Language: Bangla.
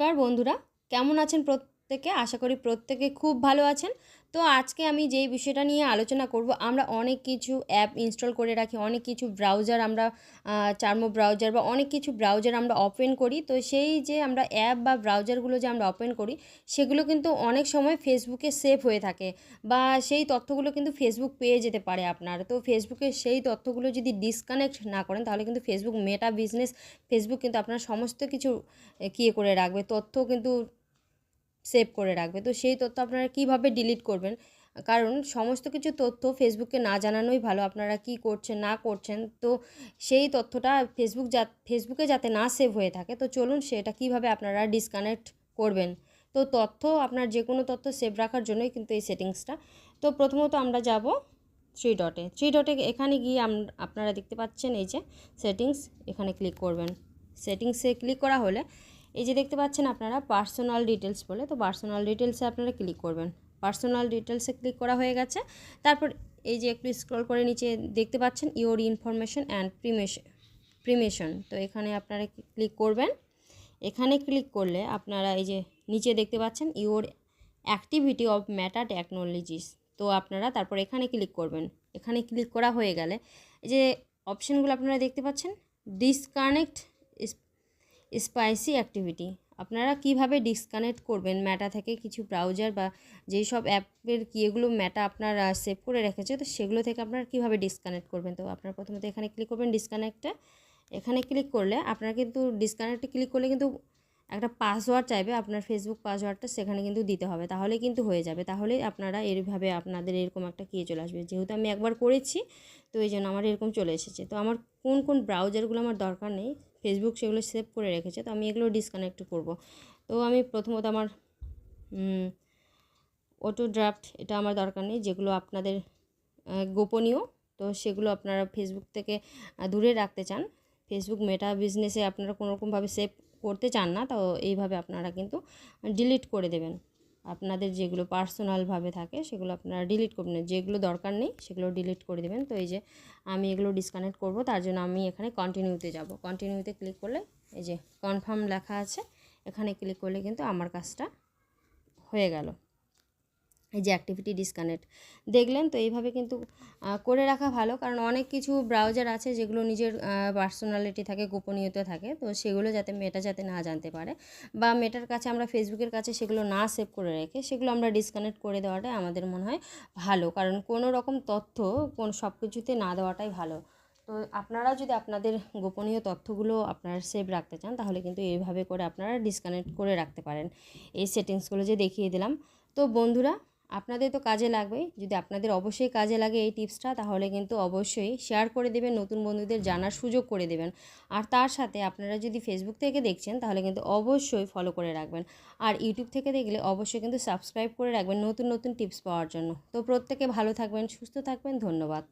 নমস্কার বন্ধুরা। কেমন আছেন প্রত্যেকে আশা করি প্রত্যেকে খুব ভালো আছেন। তো আজকে আমি যেই বিষয়টা নিয়ে আলোচনা করব, আমরা অনেক কিছু অ্যাপ ইনস্টল করে রাখি, অনেক কিছু ব্রাউজার আমরা চার্মো ব্রাউজার বা অনেক কিছু ব্রাউজার আমরা ওপেন করি। তো সেই যে আমরা অ্যাপ বা ব্রাউজারগুলো যে আমরা ওপেন করি, সেগুলো কিন্তু অনেক সময় ফেসবুকে সেভ হয়ে থাকে বা সেই তথ্যগুলো কিন্তু ফেসবুক পেয়ে যেতে পারে আপনার। তো ফেসবুকে সেই তথ্যগুলো যদি ডিসকানেক্ট না করেন, তাহলে কিন্তু ফেসবুক মেটা বিজনেস, ফেসবুক কিন্তু আপনার সমস্ত কিছু কী করে রাখবে। তথ্য কিন্তু সেভ করে রাখবে। তো সেই তথ্য আপনারা কীভাবে ডিলিট করবেন? কারণ সমস্ত কিছু তথ্য ফেসবুককে না জানানোই ভালো, আপনারা কি করছেন, না করছেন। তো সেই তথ্যটা ফেসবুক যা ফেসবুকে যাতে না সেভ হয়ে থাকে, তো চলুন সেটা কীভাবে আপনারা ডিসকানেক্ট করবেন? তো তথ্য, আপনার যে কোনো তথ্য সেভ রাখার জন্যই কিন্তু এই সেটিংসটা তো প্রথমত আমরা যাব থ্রি ডটে থ্রি ডটে এখানে গিয়ে আপনারা দেখতে পাচ্ছেন এই যে সেটিংস এখানে ক্লিক করবেন। সেটিংসে ক্লিক করা হলে এই যে দেখতে পাচ্ছেন আপনারা পার্সোনাল ডিটেলস বলে, তো পার্সোনাল ডিটেলসে আপনারা ক্লিক করবেন। পার্সোনাল ডিটেলসে ক্লিক করা হয়ে গেছে। তারপর এই যে একটু স্ক্রল করে নিচে দেখতে পাচ্ছেন your information and permission permission তো এখানে আপনারা ক্লিক করবেন। এখানে ক্লিক করলে আপনারা এই যে নিচে দেখতে পাচ্ছেন your activity of Meta technologies তো আপনারা তারপর এখানে ক্লিক করবেন। এখানে ক্লিক করা হয়ে গেলে এই যে অপশানগুলো আপনারা দেখতে পাচ্ছেন ডিসকানেক্ট স্পাইসি অ্যাক্টিভিটি আপনারা কীভাবে ডিসকানেক্ট করবেন ম্যাটা থেকে কিছু ব্রাউজার বা যেই সব অ্যাপের কি এগুলো ম্যাটা আপনারা সেভ করে রেখেছে, তো সেগুলো থেকে আপনারা কীভাবে ডিসকানেক্ট করবেন? তো আপনারা প্রথমত এখানে ক্লিক করবেন ডিসকানেক্টে এখানে ক্লিক করলে আপনারা কিন্তু ডিসকানেক্টে ক্লিক করলে কিন্তু একটা পাসওয়ার্ড চাইবে, আপনার ফেসবুক পাসওয়ার্ডটা সেখানে কিন্তু দিতে হবে। তাহলে কিন্তু হয়ে যাবে। তাহলে আপনারা এইভাবে আপনাদের এরকম একটা কিয়ে চলে আসবে। যেহেতু আমি একবার করেছি, তো এই জন্য আমার এরকম চলে এসেছে। তো আমার কোন কোন ব্রাউজারগুলো আমার দরকার নেই ফেসবুক সেগুলো সেভ করে রেখেছে, তো আমি এগুলো ডিসকানেক্ট করব। তো আমি প্রথমত আমার অটো ড্রাফট এটা আমার দরকার নেই, যেগুলো আপনাদের গোপনীয়, তো সেগুলো আপনারা ফেসবুক থেকে দূরে রাখতে চান। ফেসবুক মেটা বিজনেসে আপনারা কোনোরকমভাবে সেভ করতে চান না, তো এইভাবে আপনারা কিন্তু ডিলিট করে দেবেন। আপনাদের যেগুলো পার্সোনালভাবে থাকে, সেগুলো আপনারা ডিলিট করবেন। যেগুলো দরকার নেই, সেগুলো ডিলিট করে দেবেন। তো এই যে আমি এগুলো ডিসকানেক্ট করব, তার জন্য আমি এখানে কন্টিনিউতে যাব। কন্টিনিউতে ক্লিক করলে এই যে কনফার্ম লেখা আছে, এখানে ক্লিক করলে কিন্তু আমার কাজটা হয়ে গেল। এই যে অ্যাক্টিভিটি ডিসকানেক্ট দেখলেন তো এইভাবে কিন্তু করে রাখা ভালো, কারণ অনেক কিছু ব্রাউজার আছে যেগুলো নিজের পার্সোনালিটি থাকে, গোপনীয়তা থাকে, তো সেগুলো যাতে মেটা যাতে না জানতে পারে বা মেটার কাছে আমরা ফেসবুকের কাছে সেগুলো না সেভ করে রেখে সেগুলো আমরা ডিসকানেক্ট করে দেওয়াটাই আমাদের মনে হয় ভালো, কারণ কোনো রকম তথ্য কোন সব কিছুতে না দেওয়াটাই ভালো। তো আপনারা যদি আপনাদের গোপনীয় তথ্যগুলো আপনারা সেভ রাখতে চান, তাহলে কিন্তু এইভাবে করে আপনারা ডিসকানেক্ট করে রাখতে পারেন। এই সেটিংসগুলো যে দেখিয়ে দিলাম। তো বন্ধুরা আপনাদের তো কাজে লাগবে যদি আপনাদের অবশ্যই কাজে লাগে এই টিপসটা, তাহলে কিন্তু অবশ্যই শেয়ার করে দেবেন, নতুন বন্ধুদের জানার সুযোগ করে দেবেন। আর তার সাথে আপনারা যদি ফেসবুক থেকে দেখছেন, তাহলে কিন্তু অবশ্যই ফলো করে রাখবেন। আর ইউটিউব থেকে দেখলে অবশ্যই কিন্তু সাবস্ক্রাইব করে রাখবেন নতুন নতুন টিপস পাওয়ার জন্য। তো প্রত্যেকে ভালো থাকবেন, সুস্থ থাকবেন, ধন্যবাদ।